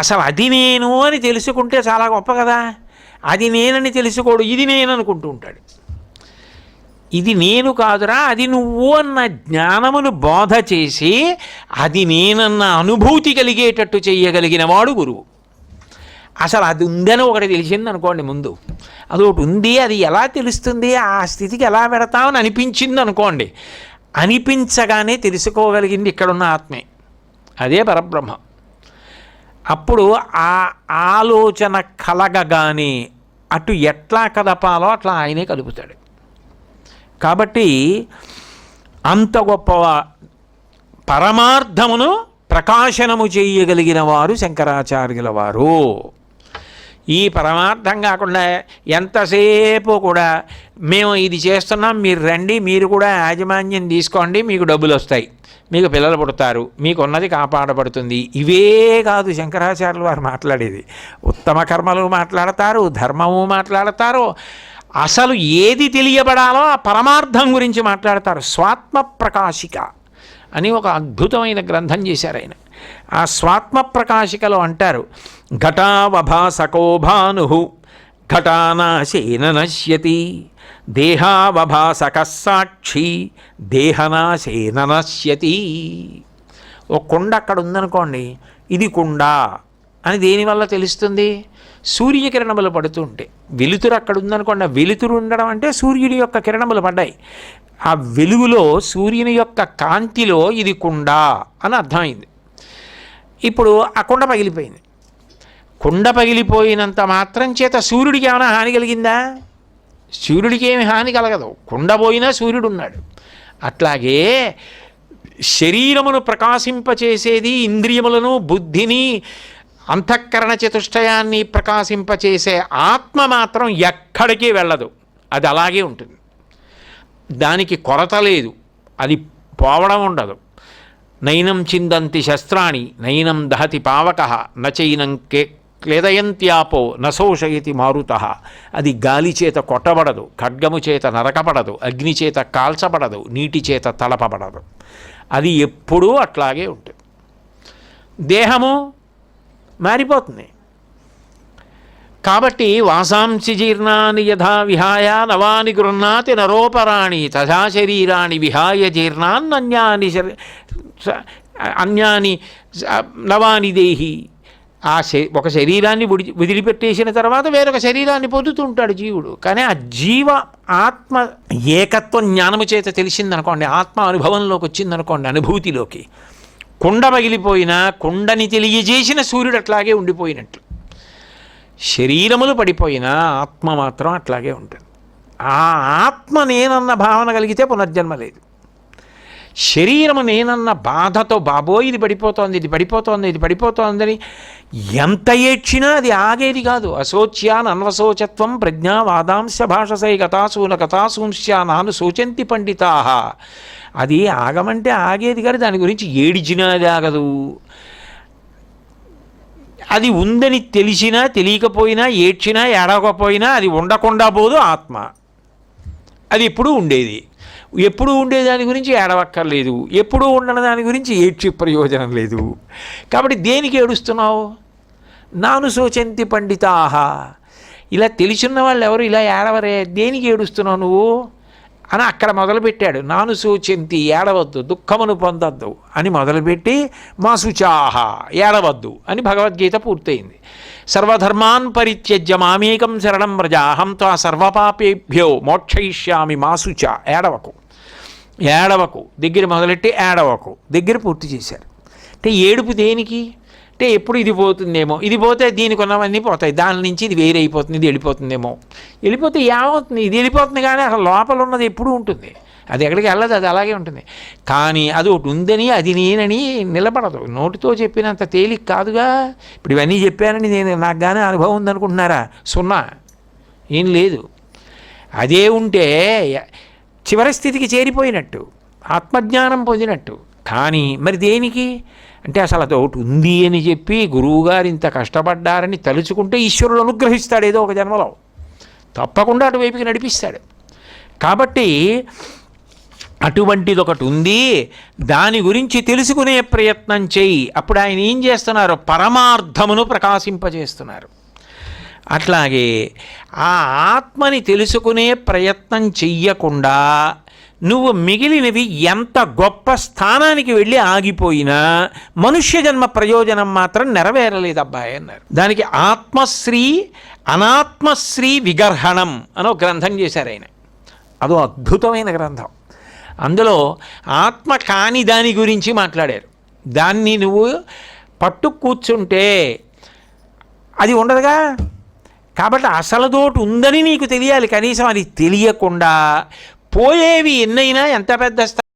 అసలు అది నేను అని తెలుసుకుంటే చాలా గొప్ప కదా. అది నేనని తెలుసుకోడు ఇది నేను అనుకుంటూ ఉంటాడు. ఇది నేను కాదురా అది నువ్వు అన్న జ్ఞానమును బోధ చేసి అది నేనన్న అనుభూతి కలిగేటట్టు చేయగలిగిన వాడు గురువు. అసలు అది ఉందని ఒకటి తెలిసింది అనుకోండి ముందు. అది ఒకటి ఉంది అది ఎలా తెలుస్తుంది ఆ స్థితికి ఎలా పెడతామని అనిపించింది అనుకోండి. అనిపించగానే తెలుసుకోగలిగింది ఇక్కడున్న ఆత్మే. అదే పరబ్రహ్మ. అప్పుడు ఆ ఆలోచన కలగగానే అటు ఎట్లా కదపాలో అట్లా ఆయనే కలుపుతాడు కాబట్టి అంత గొప్ప పరమార్థమును ప్రకాశనము చేయగలిగిన వారు శంకరాచార్యుల వారు. ఈ పరమార్థం కాకుండా ఎంతసేపు కూడా మేము ఇది చేస్తున్నాం మీరు రండి మీరు కూడా యాజమాన్యం తీసుకోండి మీకు డబ్బులు వస్తాయి. మీకు పిల్లలు పుడతారు మీకు ఉన్నది కాపాడబడుతుంది. ఇవే కాదు శంకరాచార్యులు వారు మాట్లాడేది. ఉత్తమ కర్మలు మాట్లాడతారు ధర్మము మాట్లాడతారు. అసలు ఏది తెలియబడాలో ఆ పరమార్థం గురించి మాట్లాడతారు. స్వాత్మ ప్రకాశిక అని ఒక అద్భుతమైన గ్రంథం చేశారు ఆయన. ఆ స్వాత్మ ప్రకాశికలో అంటారు ఘటావభాసకో భాను ఘటానాశేన నశ్యతి దేహావభాసక సాక్షి దేహనాశేన నశ్యతి. ఒక కుండ అక్కడ ఉందనుకోండి ఇది కుండ అని దేనివల్ల తెలుస్తుంది? సూర్యకిరణములు పడుతుంటే. వెలుతురు అక్కడ ఉందనుకోండి ఆ వెలుతురు ఉండడం అంటే సూర్యుడి యొక్క కిరణములు పడ్డాయి. ఆ వెలుగులో సూర్యుని యొక్క కాంతిలో ఇది కుండ అని అర్థమైంది. ఇప్పుడు ఆ కుండ పగిలిపోయింది. కుండ పగిలిపోయినంత మాత్రం చేత సూర్యుడికి ఏమైనా హాని కలిగిందా? సూర్యుడికి ఏమి హాని కలగదు. కుండ పోయినా సూర్యుడు ఉన్నాడు అట్లాగే శరీరమును ప్రకాశింపచేసేది ఇంద్రియములను బుద్ధిని అంతఃకరణ చతుష్టయాన్ని ప్రకాశింపచేసే ఆత్మ మాత్రం ఎక్కడికి వెళ్ళదు. అది అలాగే ఉంటుంది. దానికి కొరత లేదు. అది పోవడం ఉండదు. నైనం చిందంతి శస్త్రాణి నైనం దహతి పావక నచైనం కే క్లేదయంత్యాపో నశోషయతి మారుత. అది గాలి చేత కొట్టబడదు ఖడ్గము చేత నరకబడదు అగ్ని చేత కాల్చబడదు నీటి చేత తలపబడదు. అది ఎప్పుడూ అట్లాగే ఉంటుంది. దేహము మారిపోతుంది. కాబట్టి వాసాంసి జీర్ణాని యథా విహాయ నవాని గృహ్ణాతి నరోపరాణి తథా శరీరాణి విహాయ జీర్ణాన్నన్యాని అన్యాని నవాని దేహి. ఆ శ ఒక శరీరాన్ని విడి వదిలిపెట్టేసిన తర్వాత వేరొక శరీరాన్ని పొందుతూ ఉంటాడు జీవుడు. కానీ ఆ జీవ ఆత్మ ఏకత్వం జ్ఞానము చేత తెలిసిందనుకోండి ఆత్మ అనుభవంలోకి వచ్చిందనుకోండి అనుభూతిలోకి. కుండ పగిలిపోయినా కుండని తెలియజేసిన సూర్యుడు అట్లాగే ఉండిపోయినట్లు. శరీరములు పడిపోయినా ఆత్మ మాత్రం అట్లాగే ఉంటుంది. ఆ ఆత్మ నేనన్న భావన కలిగితే పునర్జన్మ లేదు. శరీరము నేనన్న బాధతో బాబో ఇది పడిపోతోంది ఇది పడిపోతోంది ఇది పడిపోతోందని ఎంత ఏడ్చినా అది ఆగేది కాదు. అశోచ్యాన్ అన్వశోచత్వం ప్రజ్ఞావాదాంశ భాషసై గతాసూన కథాసూంశ్యా నాను శోచంతి పండితా. అది ఆగమంటే ఆగేది కానీ దాని గురించి ఏడిచినా అది ఆగదు. అది ఉందని తెలిసినా తెలియకపోయినా ఏడ్చినా ఏడవకపోయినా అది ఉండకుండా పోదు ఆత్మ. అది ఎప్పుడూ ఉండేది. ఎప్పుడు ఉండే దాని గురించి ఏడవక్కర్లేదు. ఎప్పుడూ ఉండని దాని గురించి ఏడ్చి ప్రయోజనం లేదు. కాబట్టి దేనికి ఏడుస్తున్నావు? నాను శోచంతి పండితాహ. ఇలా తెలిసిన వాళ్ళు ఎవరు ఇలా ఏడవరే? దేనికి ఏడుస్తున్నావు నువ్వు? అని అక్కడ మొదలుపెట్టాడు. నాను సూచింతి ఏడవద్దు దుఃఖమును పొందొద్దు అని మొదలుపెట్టి మా శుచాహ ఏడవద్దు అని భగవద్గీత పూర్తయింది. సర్వధర్మాన్ పరిత్యజ్య మామేకం శరణం వ్రజ అహం త్వా సర్వపాపేభ్యో మోక్షయిష్యామి మా శుచ ఏడవకు. ఏడవకు. దగ్గర మొదలెట్టి ఏడవకు. దగ్గర పూర్తి చేశారు. అంటే ఏడుపు దేనికి? అంటే ఎప్పుడు ఇది పోతుందేమో. ఇది పోతే దీనికి ఉన్నవన్నీ పోతాయి. దాని నుంచి ఇది వేరే అయిపోతుంది ఇది వెళ్ళిపోతుందేమో. వెళ్ళిపోతే ఏమవుతుంది? ఇది వెళ్ళిపోతుంది కానీ అసలు లోపల ఉన్నది ఎప్పుడూ ఉంటుంది. అది ఎక్కడికి వెళ్ళదు అది అలాగే ఉంటుంది. కానీ అది ఒకటి ఉందని అది నేనని నిలబడదు. నోటితో చెప్పినంత తేలిక కాదుగా. ఇప్పుడు ఇవన్నీ చెప్పానని నేను నాకు కానీ అనుభవం ఉందనుకుంటున్నారా? సున్నా. ఏం లేదు. అదే ఉంటే చివరి స్థితికి చేరిపోయినట్టు ఆత్మజ్ఞానం పొందినట్టు కానీ మరి దేనికి? అంటే అసలు అది ఒకటి ఉంది అని చెప్పి గురువుగారు ఇంత కష్టపడ్డారని తలుచుకుంటే ఈశ్వరుడు అనుగ్రహిస్తాడు ఏదో ఒక జన్మలో. తప్పకుండా అటువైపుకి నడిపిస్తాడు. కాబట్టి అటువంటిది ఒకటి ఉంది. దాని గురించి తెలుసుకునే ప్రయత్నం చేయి. అప్పుడు ఆయన ఏం చేస్తున్నారు? పరమార్థమును ప్రకాశింపజేస్తున్నారు. అట్లాగే ఆ ఆత్మని తెలుసుకునే ప్రయత్నం చెయ్యకుండా నువ్వు మిగిలినవి ఎంత గొప్ప స్థానానికి వెళ్ళి ఆగిపోయినా మనుష్య జన్మ ప్రయోజనం మాత్రం నెరవేరలేదు అబ్బాయి అన్నారు. దానికి ఆత్మశ్రీ అనాత్మశ్రీ విగర్హణం అని ఒక గ్రంథం చేశారు ఆయన. అదో అద్భుతమైన గ్రంథం. అందులో ఆత్మ కాని దాని గురించి మాట్లాడారు. దాన్ని నువ్వు పట్టు కూర్చుంటే అది ఉండదుగా. కాబట్టి అసలుదోటి ఉందని నీకు తెలియాలి. కనీసం అది తెలియకుండా పోయేవి ఎన్నైనా ఎంత పెద్ద స్థాయి